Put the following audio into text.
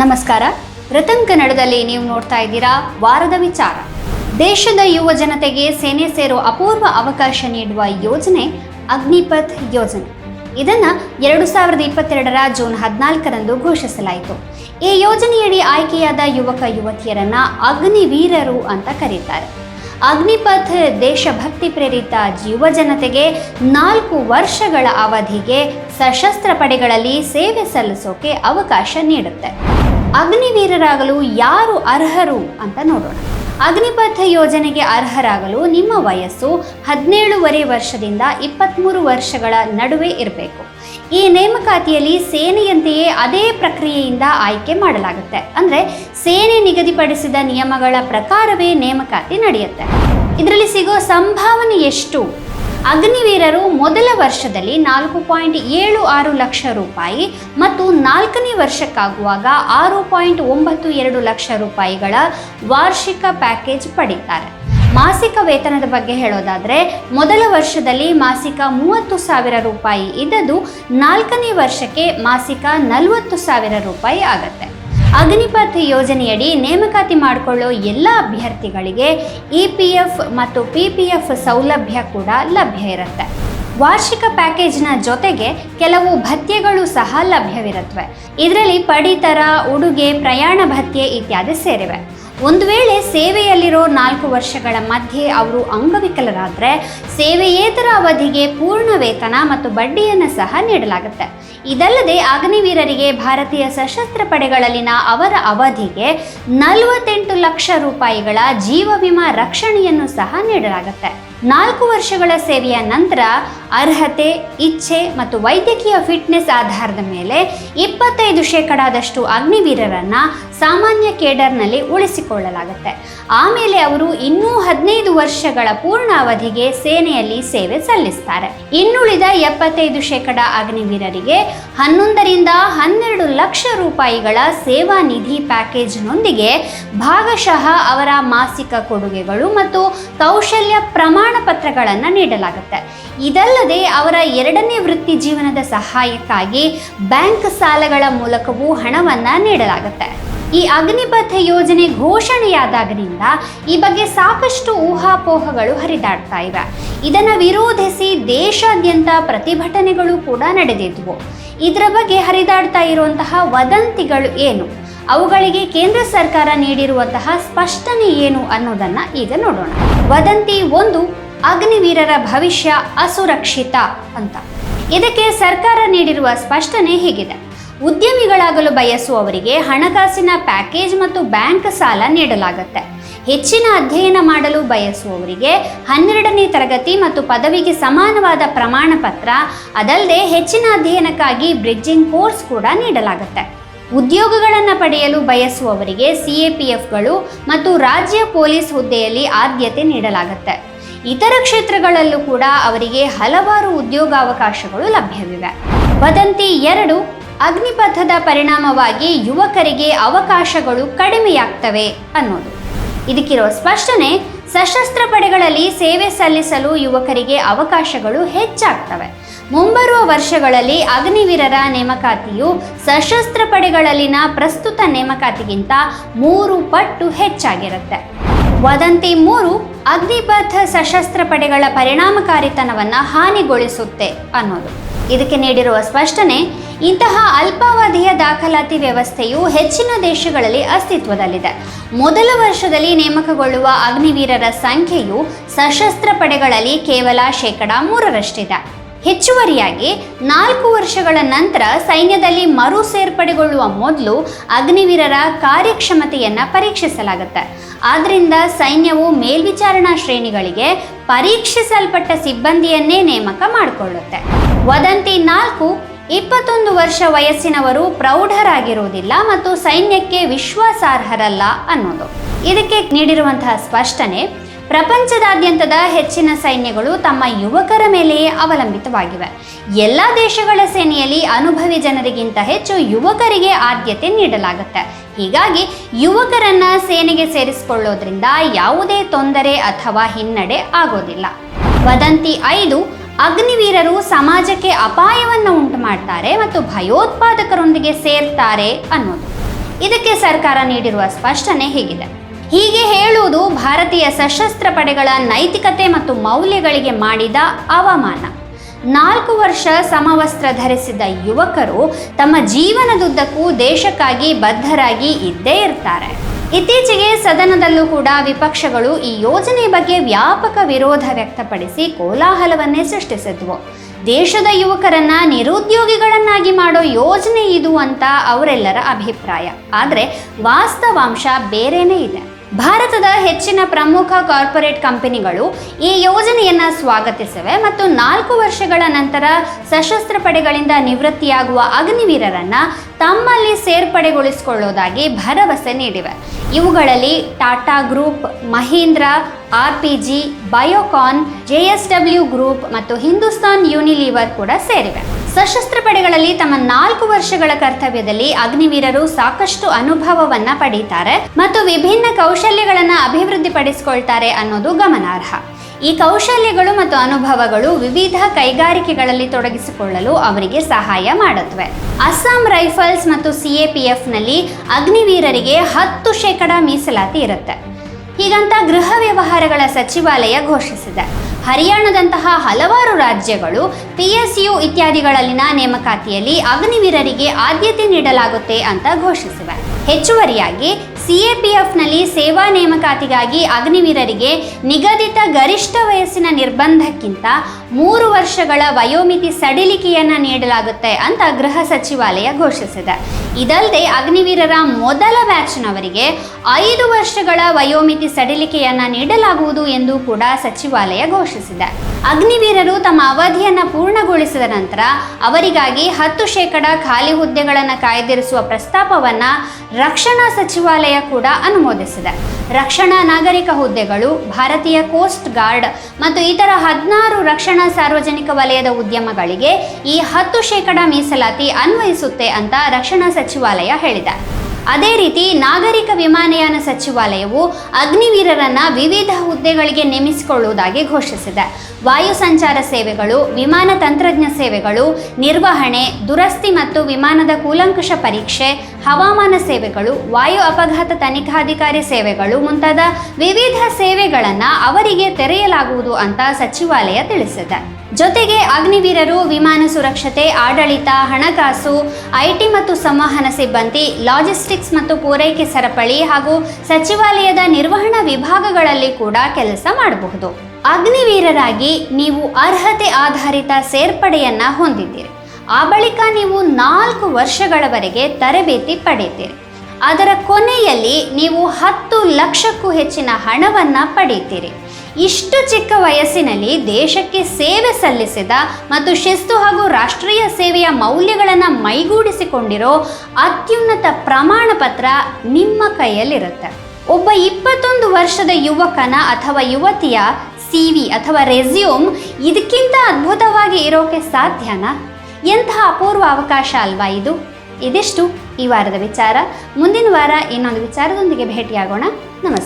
ನಮಸ್ಕಾರ. ರತನ್ ಕನ್ನಡದಲ್ಲಿ ನೀವು ನೋಡ್ತಾ ಇದ್ದೀರಾ ವಾರದ ವಿಚಾರ. ದೇಶದ ಯುವ ಜನತೆಗೆ ಸೇನೆ ಸೇರೋ ಅಪೂರ್ವ ಅವಕಾಶ ನೀಡುವ ಯೋಜನೆ ಅಗ್ನಿಪಥ್ ಯೋಜನೆ. ಇದನ್ನು ಎರಡು ಸಾವಿರದ ಇಪ್ಪತ್ತೆರಡರ ಜೂನ್ ಹದಿನಾಲ್ಕರಂದು ಘೋಷಿಸಲಾಯಿತು. ಈ ಯೋಜನೆಯಡಿ ಆಯ್ಕೆಯಾದ ಯುವಕ ಯುವತಿಯರನ್ನ ಅಗ್ನಿವೀರರು ಅಂತ ಕರೀತಾರೆ. ಅಗ್ನಿಪಥ್ ದೇಶಭಕ್ತಿ ಪ್ರೇರಿತ ಯುವ ಜನತೆಗೆ ನಾಲ್ಕು ವರ್ಷಗಳ ಅವಧಿಗೆ ಸಶಸ್ತ್ರ ಪಡೆಗಳಲ್ಲಿ ಸೇವೆ ಸಲ್ಲಿಸೋಕೆ ಅವಕಾಶ ನೀಡುತ್ತೆ. ಅಗ್ನಿವೀರರಾಗಲು ಯಾರು ಅರ್ಹರು ಅಂತ ನೋಡೋಣ. ಅಗ್ನಿಪಥ ಯೋಜನೆಗೆ ಅರ್ಹರಾಗಲು ನಿಮ್ಮ ವಯಸ್ಸು ಹದಿನೇಳುವರೆ ವರ್ಷದಿಂದ ಇಪ್ಪತ್ತ್ಮೂರು ವರ್ಷಗಳ ನಡುವೆ ಇರಬೇಕು. ಈ ನೇಮಕಾತಿಯಲ್ಲಿ ಸೇನೆಯಂತೆಯೇ ಅದೇ ಪ್ರಕ್ರಿಯೆಯಿಂದ ಆಯ್ಕೆ ಮಾಡಲಾಗುತ್ತೆ. ಅಂದರೆ ಸೇನೆ ನಿಗದಿಪಡಿಸಿದ ನಿಯಮಗಳ ಪ್ರಕಾರವೇ ನೇಮಕಾತಿ ನಡೆಯುತ್ತೆ. ಇದರಲ್ಲಿ ಸಿಗೋ ಸಂಭಾವನೆ ಎಷ್ಟು? ಅಗ್ನಿವೀರರು ಮೊದಲ ವರ್ಷದಲ್ಲಿ ನಾಲ್ಕು ಪಾಯಿಂಟ್ ಏಳು ಆರು ಲಕ್ಷ ರೂಪಾಯಿ ಮತ್ತು ನಾಲ್ಕನೇ ವರ್ಷಕ್ಕಾಗುವಾಗ ಆರು ಪಾಯಿಂಟ್ ಒಂಬತ್ತು ಎರಡು ಲಕ್ಷ ರೂಪಾಯಿಗಳ ವಾರ್ಷಿಕ ಪ್ಯಾಕೇಜ್ ಪಡೀತಾರೆ. ಮಾಸಿಕ ವೇತನದ ಬಗ್ಗೆ ಹೇಳೋದಾದರೆ, ಮೊದಲ ವರ್ಷದಲ್ಲಿ ಮಾಸಿಕ ಮೂವತ್ತು ಸಾವಿರ ರೂಪಾಯಿ ಇದ್ದದ್ದು ನಾಲ್ಕನೇ ವರ್ಷಕ್ಕೆ ಮಾಸಿಕ ನಲವತ್ತು ಸಾವಿರ ರೂಪಾಯಿ ಆಗತ್ತೆ. ಅಗ್ನಿಪಥ್ ಯೋಜನೆಯಡಿ ನೇಮಕಾತಿ ಮಾಡಿಕೊಳ್ಳೋ ಎಲ್ಲ ಅಭ್ಯರ್ಥಿಗಳಿಗೆ ಇ ಪಿ ಎಫ್ ಮತ್ತು ಪಿ ಪಿ ಎಫ್ ಸೌಲಭ್ಯ ಕೂಡ ಲಭ್ಯ ಇರುತ್ತೆ. ವಾರ್ಷಿಕ ಪ್ಯಾಕೇಜ್ನ ಜೊತೆಗೆ ಕೆಲವು ಭತ್ಯೆಗಳು ಸಹ ಲಭ್ಯವಿರುತ್ತವೆ ಇದರಲ್ಲಿ ಪಡಿತರ, ಉಡುಗೆ, ಪ್ರಯಾಣ ಭತ್ಯೆ ಇತ್ಯಾದಿ ಸೇರಿವೆ. ಒಂದು ವೇಳೆ ಸೇವೆಯಲ್ಲಿರೋ ನಾಲ್ಕು ವರ್ಷಗಳ ಮಧ್ಯೆ ಅವರು ಅಂಗವಿಕಲರಾದರೆ ಸೇವೆಯೇತರ ಅವಧಿಗೆ ಪೂರ್ಣ ವೇತನ ಮತ್ತು ಬಡ್ಡಿಯನ್ನು ಸಹ ನೀಡಲಾಗುತ್ತೆ. ಇದಲ್ಲದೆ ಅಗ್ನಿವೀರರಿಗೆ ಭಾರತೀಯ ಸಶಸ್ತ್ರ ಪಡೆಗಳಲ್ಲಿನ ಅವರ ಅವಧಿಗೆ ನಲವತ್ತೆಂಟು ಲಕ್ಷ ರೂಪಾಯಿಗಳ ಜೀವ ವಿಮಾ ರಕ್ಷಣೆಯನ್ನು ಸಹ ನೀಡಲಾಗುತ್ತೆ. ನಾಲ್ಕು ವರ್ಷಗಳ ಸೇವೆಯ ನಂತರ ಅರ್ಹತೆ, ಇಚ್ಛೆ ಮತ್ತು ವೈದ್ಯಕೀಯ ಫಿಟ್ನೆಸ್ ಆಧಾರದ ಮೇಲೆ ಇಪ್ಪತ್ತೈದು ಶೇಕಡಾದಷ್ಟು ಅಗ್ನಿವೀರರನ್ನು ಸಾಮಾನ್ಯ ಕೇಡರ್ನಲ್ಲಿ ಉಳಿಸಿಕೊಳ್ಳಲಾಗುತ್ತೆ. ಆಮೇಲೆ ಅವರು ಇನ್ನೂ ಹದಿನೈದು ವರ್ಷಗಳ ಪೂರ್ಣ ಅವಧಿಗೆ ಸೇನೆಯಲ್ಲಿ ಸೇವೆ ಸಲ್ಲಿಸ್ತಾರೆ. ಇನ್ನುಳಿದ ಎಪ್ಪತ್ತೈದು ಶೇಕಡ ಅಗ್ನಿವೀರರಿಗೆ ಹನ್ನೊಂದರಿಂದ ಹನ್ನೆರಡು ಲಕ್ಷ ರೂಪಾಯಿಗಳ ಸೇವಾ ನಿಧಿ ಪ್ಯಾಕೇಜ್ನೊಂದಿಗೆ ಭಾಗಶಃ ಅವರ ಮಾಸಿಕ ಕೊಡುಗೆಗಳು ಮತ್ತು ಕೌಶಲ್ಯ ಪ್ರಮಾಣ ಪತ್ರಗಳನ್ನು ನೀಡಲಾಗುತ್ತೆ. ಇದಲ್ಲದೆ ಅವರ ಎರಡನೇ ವೃತ್ತಿ ಜೀವನದ ಸಹಾಯಕ್ಕಾಗಿ ಬ್ಯಾಂಕ್ ಸಾಲಗಳ ಮೂಲಕವೂ ಹಣವನ್ನು ನೀಡಲಾಗುತ್ತೆ. ಈ ಅಗ್ನಿಪಥ ಯೋಜನೆ ಘೋಷಣೆಯಾದಾಗಿನಿಂದ ಈ ಬಗ್ಗೆ ಸಾಕಷ್ಟು ಊಹಾಪೋಹಗಳು ಹರಿದಾಡ್ತಾ ಇವೆ. ಇದನ್ನು ವಿರೋಧಿಸಿ ದೇಶಾದ್ಯಂತ ಪ್ರತಿಭಟನೆಗಳು ಕೂಡ ನಡೆದಿದ್ವು. ಇದರ ಬಗ್ಗೆ ಹರಿದಾಡ್ತಾ ಇರುವಂತಹ ವದಂತಿಗಳು ಏನು? ಅವುಗಳಿಗೆ ಕೇಂದ್ರ ಸರ್ಕಾರ ನೀಡಿರುವಂತಹ ಸ್ಪಷ್ಟನೆ ಏನು ಅನ್ನೋದನ್ನ ಈಗ ನೋಡೋಣ. ವದಂತಿ ಒಂದು, ಅಗ್ನಿವೀರರ ಭವಿಷ್ಯ ಅಸುರಕ್ಷಿತ ಅಂತ. ಇದಕ್ಕೆ ಸರ್ಕಾರ ನೀಡಿರುವ ಸ್ಪಷ್ಟನೆ ಹೀಗಿದೆ. ಉದ್ಯಮಿಗಳಾಗಲು ಬಯಸುವವರಿಗೆ ಹಣಕಾಸಿನ ಪ್ಯಾಕೇಜ್ ಮತ್ತು ಬ್ಯಾಂಕ್ ಸಾಲ ನೀಡಲಾಗುತ್ತೆ. ಹೆಚ್ಚಿನ ಅಧ್ಯಯನ ಮಾಡಲು ಬಯಸುವವರಿಗೆ ಹನ್ನೆರಡನೇ ತರಗತಿ ಮತ್ತು ಪದವಿಗೆ ಸಮಾನವಾದ ಪ್ರಮಾಣ ಪತ್ರ ಅದಲ್ಲದೆ ಹೆಚ್ಚಿನ ಅಧ್ಯಯನಕ್ಕಾಗಿ ಬ್ರಿಡ್ಜಿಂಗ್ ಕೋರ್ಸ್ ಕೂಡ ನೀಡಲಾಗುತ್ತೆ. ಉದ್ಯೋಗಗಳನ್ನು ಪಡೆಯಲು ಬಯಸುವವರಿಗೆ ಸಿ ಎ ಪಿ ಎಫ್ಗಳು ಮತ್ತು ರಾಜ್ಯ ಪೊಲೀಸ್ ಹುದ್ದೆಯಲ್ಲಿ ಆದ್ಯತೆ ನೀಡಲಾಗುತ್ತೆ. ಇತರ ಕ್ಷೇತ್ರಗಳಲ್ಲೂ ಕೂಡ ಅವರಿಗೆ ಹಲವಾರು ಉದ್ಯೋಗಾವಕಾಶಗಳು ಲಭ್ಯವಿವೆ. ವದಂತಿ ಎರಡು, ಅಗ್ನಿಪಥದ ಪರಿಣಾಮವಾಗಿ ಯುವಕರಿಗೆ ಅವಕಾಶಗಳು ಕಡಿಮೆಯಾಗ್ತವೆ ಅನ್ನೋದು. ಇದಕ್ಕಿರೋ ಸ್ಪಷ್ಟನೆ ಸಶಸ್ತ್ರ ಪಡೆಗಳಲ್ಲಿ ಸೇವೆ ಸಲ್ಲಿಸಲು ಯುವಕರಿಗೆ ಅವಕಾಶಗಳು ಹೆಚ್ಚಾಗ್ತವೆ. ಮುಂಬರುವ ವರ್ಷಗಳಲ್ಲಿ ಅಗ್ನಿವೀರರ ನೇಮಕಾತಿಯು ಸಶಸ್ತ್ರ ಪಡೆಗಳಲ್ಲಿನ ಪ್ರಸ್ತುತ ನೇಮಕಾತಿಗಿಂತ ಮೂರು ಪಟ್ಟು ಹೆಚ್ಚಾಗಿರುತ್ತೆ. ವದಂತಿ ಮೂರು ಅಗ್ನಿಪಥ ಸಶಸ್ತ್ರ ಪಡೆಗಳ ಪರಿಣಾಮಕಾರಿತನವನ್ನು ಹಾನಿಗೊಳಿಸುತ್ತೆ ಅನ್ನೋದು. ಇದಕ್ಕೆ ನೀಡಿರುವ ಸ್ಪಷ್ಟನೆ, ಇಂತಹ ಅಲ್ಪಾವಧಿಯ ದಾಖಲಾತಿ ವ್ಯವಸ್ಥೆಯು ಹೆಚ್ಚಿನ ದೇಶಗಳಲ್ಲಿ ಅಸ್ತಿತ್ವದಲ್ಲಿದೆ. ಮೊದಲ ವರ್ಷದಲ್ಲಿ ನೇಮಕಗೊಳ್ಳುವ ಅಗ್ನಿವೀರರ ಸಂಖ್ಯೆಯು ಸಶಸ್ತ್ರ ಪಡೆಗಳಲ್ಲಿ ಕೇವಲ ಶೇಕಡ ಮೂರರಷ್ಟಿದೆ. ಹೆಚ್ಚುವರಿಯಾಗಿ, ನಾಲ್ಕು ವರ್ಷಗಳ ನಂತರ ಸೈನ್ಯದಲ್ಲಿ ಮರು ಸೇರ್ಪಡೆಗೊಳ್ಳುವ ಮೊದಲು ಅಗ್ನಿವೀರರ ಕಾರ್ಯಕ್ಷಮತೆಯನ್ನು ಪರೀಕ್ಷಿಸಲಾಗುತ್ತೆ. ಆದ್ದರಿಂದ ಸೈನ್ಯವು ಮೇಲ್ವಿಚಾರಣಾ ಶ್ರೇಣಿಗಳಿಗೆ ಪರೀಕ್ಷಿಸಲ್ಪಟ್ಟ ಸಿಬ್ಬಂದಿಯನ್ನೇ ನೇಮಕ ಮಾಡಿಕೊಳ್ಳುತ್ತೆ. ವದಂತಿ ನಾಲ್ಕು, ಇಪ್ಪತ್ತೊಂದು ವರ್ಷ ವಯಸ್ಸಿನವರು ಪ್ರೌಢರಾಗಿರುವುದಿಲ್ಲ ಮತ್ತು ಸೈನ್ಯಕ್ಕೆ ವಿಶ್ವಾಸಾರ್ಹರಲ್ಲ ಅನ್ನೋದು. ಇದಕ್ಕೆ ನೀಡಿರುವಂತಹ ಸ್ಪಷ್ಟನೆ, ಪ್ರಪಂಚದಾದ್ಯಂತದ ಹೆಚ್ಚಿನ ಸೈನ್ಯಗಳು ತಮ್ಮ ಯುವಕರ ಮೇಲೆಯೇ ಅವಲಂಬಿತವಾಗಿವೆ. ಎಲ್ಲ ದೇಶಗಳ ಸೇನೆಯಲ್ಲಿ ಅನುಭವಿ ಜನರಿಗಿಂತ ಹೆಚ್ಚು ಯುವಕರಿಗೆ ಆದ್ಯತೆ ನೀಡಲಾಗುತ್ತೆ. ಹೀಗಾಗಿ ಯುವಕರನ್ನ ಸೇನೆಗೆ ಸೇರಿಸಿಕೊಳ್ಳೋದ್ರಿಂದ ಯಾವುದೇ ತೊಂದರೆ ಅಥವಾ ಹಿನ್ನಡೆ ಆಗೋದಿಲ್ಲ. ವದಂತಿ ಐದು ಅಗ್ನಿವೀರರು ಸಮಾಜಕ್ಕೆ ಅಪಾಯವನ್ನು ಉಂಟು ಮಾಡ್ತಾರೆ ಮತ್ತು ಭಯೋತ್ಪಾದಕರೊಂದಿಗೆ ಸೇರ್ತಾರೆ ಅನ್ನೋದು. ಇದಕ್ಕೆ ಸರ್ಕಾರ ನೀಡಿರುವ ಸ್ಪಷ್ಟನೆ ಹೀಗಿದೆ. ಹೀಗೆ ಹೇಳುವುದು ಭಾರತೀಯ ಸಶಸ್ತ್ರ ಪಡೆಗಳ ನೈತಿಕತೆ ಮತ್ತು ಮೌಲ್ಯಗಳಿಗೆ ಮಾಡಿದ ಅವಮಾನ. ನಾಲ್ಕು ವರ್ಷ ಸಮವಸ್ತ್ರ ಧರಿಸಿದ ಯುವಕರು ತಮ್ಮ ಜೀವನದುದ್ದಕ್ಕೂ ದೇಶಕ್ಕಾಗಿ ಬದ್ಧರಾಗಿ ಇದ್ದೇ ಇರ್ತಾರೆ. ಇತ್ತೀಚೆಗೆ ಸದನದಲ್ಲೂ ಕೂಡ ವಿಪಕ್ಷಗಳು ಈ ಯೋಜನೆ ಬಗ್ಗೆ ವ್ಯಾಪಕ ವಿರೋಧ ವ್ಯಕ್ತಪಡಿಸಿ ಕೋಲಾಹಲವನ್ನೇ ಸೃಷ್ಟಿಸಿದ್ವು. ದೇಶದ ಯುವಕರನ್ನ ನಿರುದ್ಯೋಗಿಗಳನ್ನಾಗಿ ಮಾಡೋ ಯೋಜನೆ ಇದು ಅಂತ ಅವರೆಲ್ಲರ ಅಭಿಪ್ರಾಯ. ಆದರೆ ವಾಸ್ತವಾಂಶ ಬೇರೇನೇ ಇದೆ. ಭಾರತದ ಹೆಚ್ಚಿನ ಪ್ರಮುಖ ಕಾರ್ಪೊರೇಟ್ ಕಂಪನಿಗಳು ಈ ಯೋಜನೆಯನ್ನು ಸ್ವಾಗತಿಸಿವೆ ಮತ್ತು ನಾಲ್ಕು ವರ್ಷಗಳ ನಂತರ ಸಶಸ್ತ್ರ ಪಡೆಗಳಿಂದ ನಿವೃತ್ತಿಯಾಗುವ ಅಗ್ನಿವೀರರನ್ನ ತಮ್ಮಲ್ಲಿ ಸೇರ್ಪಡೆಗೊಳಿಸಿಕೊಳ್ಳೋದಾಗಿ ಭರವಸೆ ನೀಡಿವೆ. ಇವುಗಳಲ್ಲಿ Tata group, Mahindra R Biocon, J group ಮತ್ತು ಹಿಂದೂಸ್ತಾನ್ ಯೂನಿಲಿವರ್ ಕೂಡ ಸೇರಿವೆ. ಸಶಸ್ತ್ರ ಪಡೆಗಳಲ್ಲಿ ತಮ್ಮ ನಾಲ್ಕು ವರ್ಷಗಳ ಕರ್ತವ್ಯದಲ್ಲಿ ಅಗ್ನಿವೀರರು ಸಾಕಷ್ಟು ಅನುಭವವನ್ನ ಪಡೀತಾರೆ ಮತ್ತು ವಿಭಿನ್ನ ಕೌಶಲ್ಯಗಳನ್ನು ಅಭಿವೃದ್ಧಿಪಡಿಸಿಕೊಳ್ತಾರೆ ಅನ್ನೋದು ಗಮನಾರ್ಹ. ಈ ಕೌಶಲ್ಯಗಳು ಮತ್ತು ಅನುಭವಗಳು ವಿವಿಧ ಕೈಗಾರಿಕೆಗಳಲ್ಲಿ ತೊಡಗಿಸಿಕೊಳ್ಳಲು ಅವರಿಗೆ ಸಹಾಯ ಮಾಡುತ್ತವೆ. ಅಸ್ಸಾಂ ರೈಫಲ್ಸ್ ಮತ್ತು ಸಿ ಎ ಪಿ ಎಫ್ನಲ್ಲಿ ಅಗ್ನಿವೀರರಿಗೆ ಹತ್ತು ಶೇಕಡ ಮೀಸಲಾತಿ ಇರುತ್ತೆ. ಹೀಗಂತ ಗೃಹ ವ್ಯವಹಾರಗಳ ಸಚಿವಾಲಯ ಘೋಷಿಸಿದೆ. ಹರಿಯಾಣದಂತಹ ಹಲವಾರು ರಾಜ್ಯಗಳು ಪಿಎಸ್ಯು ಇತ್ಯಾದಿಗಳಲ್ಲಿನ ನೇಮಕಾತಿಯಲ್ಲಿ ಅಗ್ನಿವೀರರಿಗೆ ಆದ್ಯತೆ ನೀಡಲಾಗುತ್ತೆ ಅಂತ ಘೋಷಿಸಿವೆ. ಹೆಚ್ಚುವರಿಯಾಗಿ ಸಿಎಪಿಎಫ್ನಲ್ಲಿ ಸೇವಾ ನೇಮಕಾತಿಗಾಗಿ ಅಗ್ನಿವೀರರಿಗೆ ನಿಗದಿತ ಗರಿಷ್ಠ ವಯಸ್ಸಿನ ನಿರ್ಬಂಧಕ್ಕಿಂತ ಮೂರು ವರ್ಷಗಳ ವಯೋಮಿತಿ ಸಡಿಲಿಕೆಯನ್ನು ನೀಡಲಾಗುತ್ತೆ ಅಂತ ಗೃಹ ಸಚಿವಾಲಯ ಘೋಷಿಸಿದೆ. ಇದಲ್ಲದೆ ಅಗ್ನಿವೀರರ ಮೊದಲ ಬ್ಯಾಚ್ನವರಿಗೆ ಐದು ವರ್ಷಗಳ ವಯೋಮಿತಿ ಸಡಿಲಿಕೆಯನ್ನು ನೀಡಲಾಗುವುದು ಎಂದು ಕೂಡ ಸಚಿವಾಲಯ ಘೋಷಿಸಿದೆ. ಅಗ್ನಿವೀರರು ತಮ್ಮ ಅವಧಿಯನ್ನು ಪೂರ್ಣಗೊಳಿಸಿದ ನಂತರ ಅವರಿಗಾಗಿ ಹತ್ತು ಶೇಕಡ ಖಾಲಿ ಹುದ್ದೆಗಳನ್ನು ಕಾಯ್ದಿರಿಸುವ ಪ್ರಸ್ತಾಪವನ್ನು ರಕ್ಷಣಾ ಸಚಿವಾಲಯ ಕೂಡ ಅನುಮೋದಿಸಿದೆ. ರಕ್ಷಣಾ ನಾಗರಿಕ ಹುದ್ದೆಗಳು, ಭಾರತೀಯ ಕೋಸ್ಟ್ ಗಾರ್ಡ್ ಮತ್ತು ಇತರ ಹದಿನಾರು ರಕ್ಷಣಾ ಸಾರ್ವಜನಿಕ ವಲಯದ ಉದ್ಯಮಗಳಿಗೆ ಈ ಹತ್ತು ಶೇಕಡ ಮೀಸಲಾತಿ ಅನ್ವಯಿಸುತ್ತೆ ಅಂತ ರಕ್ಷಣಾ ಸಚಿವಾಲಯ ಹೇಳಿದೆ. ಅದೇ ರೀತಿ ನಾಗರಿಕ ವಿಮಾನಯಾನ ಸಚಿವಾಲಯವು ಅಗ್ನಿವೀರರನ್ನು ವಿವಿಧ ಹುದ್ದೆಗಳಿಗೆ ನೇಮಿಸಿಕೊಳ್ಳುವುದಾಗಿ ಘೋಷಿಸಿದೆ. ವಾಯು ಸಂಚಾರ ಸೇವೆಗಳು, ವಿಮಾನ ತಂತ್ರಜ್ಞ ಸೇವೆಗಳು, ನಿರ್ವಹಣೆ, ದುರಸ್ತಿ ಮತ್ತು ವಿಮಾನದ ಕೂಲಂಕಷ ಪರೀಕ್ಷೆ ಹವಾಮಾನ ಸೇವೆಗಳು, ವಾಯು ಅಪಘಾತ ತನಿಖಾಧಿಕಾರಿ ಸೇವೆಗಳು ಮುಂತಾದ ವಿವಿಧ ಸೇವೆಗಳನ್ನು ಅವರಿಗೆ ತೆರೆಯಲಾಗುವುದು ಅಂತ ಸಚಿವಾಲಯ ತಿಳಿಸಿದೆ. ಜೊತೆಗೆ ಅಗ್ನಿವೀರರು, ವಿಮಾನ ಸುರಕ್ಷತೆ, ಆಡಳಿತ, ಹಣಕಾಸು ಐಟಿ ಮತ್ತು ಸಂವಹನ ಸಿಬ್ಬಂದಿ, ಲಾಜಿಸ್ಟಿಕ್ಸ್ ಮತ್ತು ಪೂರೈಕೆ ಸರಪಳಿ ಹಾಗೂ ಸಚಿವಾಲಯದ ನಿರ್ವಹಣಾ ವಿಭಾಗಗಳಲ್ಲಿ ಕೂಡ ಕೆಲಸ ಮಾಡಬಹುದು. ಅಗ್ನಿವೀರರಾಗಿ ನೀವು ಅರ್ಹತೆ ಆಧಾರಿತ ಸೇರ್ಪಡೆಯನ್ನ ಹೊಂದಿದ್ದೀರಿ. ಆ ಬಳಿಕ ನೀವು ನಾಲ್ಕು ವರ್ಷಗಳವರೆಗೆ ತರಬೇತಿ ಪಡೆಯುತ್ತೀರಿ. ಅದರ ಕೊನೆಯಲ್ಲಿ ನೀವು ಹತ್ತು ಲಕ್ಷಕ್ಕೂ ಹೆಚ್ಚಿನ ಹಣವನ್ನು ಪಡೆಯುತ್ತೀರಿ. ಇಷ್ಟು ಚಿಕ್ಕ ವಯಸ್ಸಿನಲ್ಲಿ ದೇಶಕ್ಕೆ ಸೇವೆ ಸಲ್ಲಿಸಿದ ಮತ್ತು ಶಿಸ್ತು ಹಾಗೂ ರಾಷ್ಟ್ರೀಯ ಸೇವೆಯ ಮೌಲ್ಯಗಳನ್ನು ಮೈಗೂಡಿಸಿಕೊಂಡಿರೋ ಅತ್ಯುನ್ನತ ಪ್ರಮಾಣ ಪತ್ರ ನಿಮ್ಮ ಕೈಯಲ್ಲಿರುತ್ತೆ. ಒಬ್ಬ ಇಪ್ಪತ್ತೊಂದು ವರ್ಷದ ಯುವಕನ ಅಥವಾ ಯುವತಿಯ ಸಿ ವಿ ಅಥವಾ ರೆಸ್ಯೂಮ್ ಇದಕ್ಕಿಂತ ಅದ್ಭುತವಾಗಿ ಇರೋಕೆ ಸಾಧ್ಯನಾ? ಎಂತಹ ಅಪೂರ್ವ ಅವಕಾಶ ಅಲ್ವಾ ಇದು? ಇದಿಷ್ಟು ಈ ವಾರದ ವಿಚಾರ. ಮುಂದಿನ ವಾರ ಇನ್ನೊಂದು ವಿಚಾರದೊಂದಿಗೆ ಭೇಟಿಯಾಗೋಣ. ನಮಸ್ಕಾರ.